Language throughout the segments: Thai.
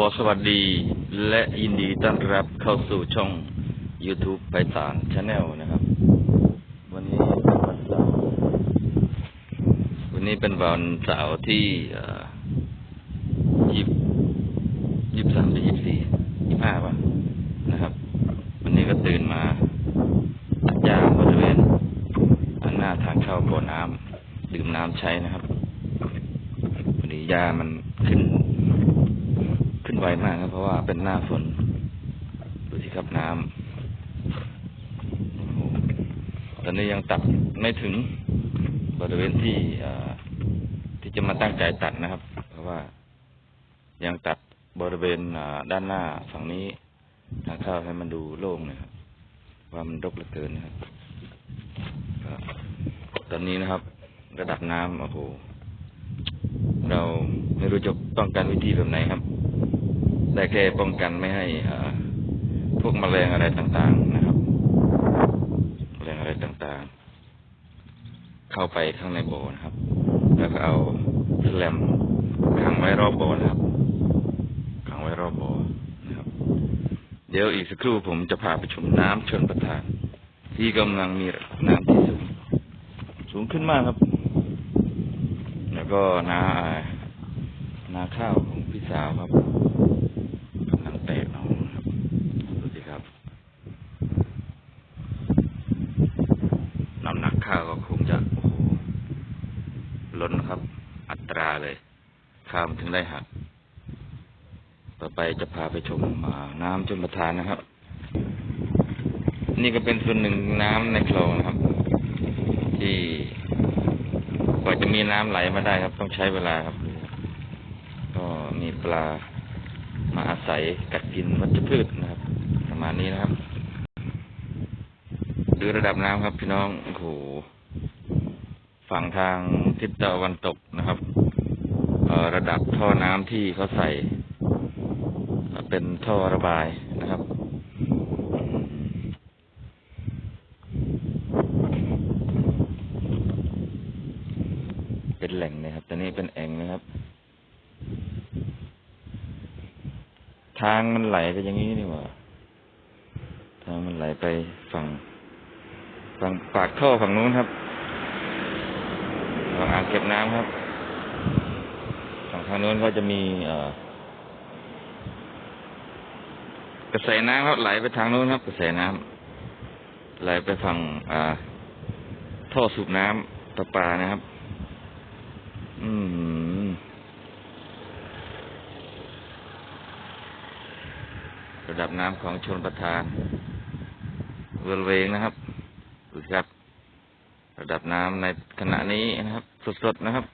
อสวัสดี และยินดีต้อนรับเข้าสู่ช่อง YouTube ไปสารชาแนลนะครับ วันนี้เป็นวันเสาร์วันนี้เป็นวันเสาร์ที่ยี่ยี่สามหรือยี่สี่ยี่ห้าป่ะนะครับ วันนี้ก็ตื่นมาตัดยางบริเวณหน้าทางเข้าบ่อน้ำดื่มน้ำใช้นะครับวันนี้ยามันขึ้น วมากครับเพราะว่าเป็นหน้าฝน ดูสิครับน้ำตอนนี้ยังตัดไม่ถึงบริเวณที่ที่จะมาตั้งใจตัดนะครับ เพราะว่ายังตัดบริเวณด้านหน้าฝั่งนี้ทางเข้าให้มันดูโล่งนะครับว่ามันรกเหลือเกินนะครับตอนนี้นะครับ ระดับน้ำโอ้โหเราไม่รู้จะป้องกันวิธีแบบไหนครับ ได้แค่ป้องกันไม่ให้พวกมแมลงอะไรต่างๆนะครับมแมลงอะไรต่างๆ เข้าไปข้างในโบนะครับ แล้วก็เอาแสลมขังไว้รอบโบนะครับ ขังไว้รอบโบนะครับ เดี๋ยวอีกสักครู่ผมจะพาไปชมน้ำชนประทาน ที่กำลังมีน้ำที่สูงสูงขึ้นมากครับ แล้วก็นานาข้าวของพี่สาวครับกำลังแตกหนองครับ ดูสิครับ น้ำหนักข้าวก็ คงจะโอ้โหล้นครับ อัตราเลย ข้ามถึงได้หัก ต่อไปจะพาไปชมน้ำชมประทานนะครับ นี่ก็เป็นส่วนหนึ่งน้ำในคลองนะครับ ที่กว่าจะมีน้ำไหลมาได้ครับ ต้องใช้เวลาครับ ก็มีปลามาอาศัยกัดกินวัชพืชนะครับ ประมาณนี้นะครับดูระดับน้ำครับพี่น้อง โอ้โห ฝั่งทางทิศตะวันตกนะครับระดับท่อน้ำที่เขาใส่ เป็นท่อระบายนะครับเป็นแหล่งนะครับแต่นี่เป็นแอ่งนะครับ ทางมันไหลไปอย่างนี้นี่หว่า ทางมันไหลไปฝั่ง ฝั่งปากท่อฝั่งนู้นครับ ก็บน้ำครับฝั่งทางโน้นก็จะมีเอกระแสน้ำครับไหลไปทางโน้นครับ กระแสน้ำไหลไปฝั่งอท่อสูบน้ำประปานะครับ อืมระดับน้ำของชนประทานเวลเวงนะครับดูครับ ระดับน้ำในขณะนี้นะครับ สดๆนะครับ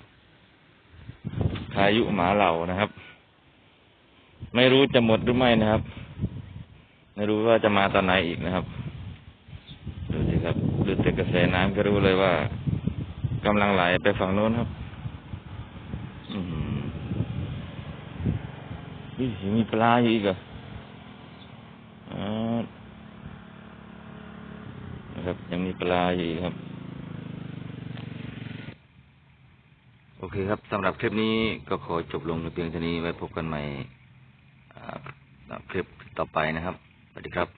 พายุหมาเหล่านะครับ ไม่รู้จะหมดหรือไม่นะครับ ไม่รู้ว่าจะมาตอนไหนอีกนะครับ ดูสิครับดูแต่กระแสน้ำก็รู้เลยว่ากำลังไหลไปฝั่งโน้นครับอืมนี่มีปลาอยู่อีกเหรอนะครับยังมีปลาอยู่ครับ โอ เคครับสำหรับคลิปนี้ก็ขอจบลงในเพียงเท่านี้ไว้พบกันใหม่คลิปต่อไปนะครับ สวัสดีครับ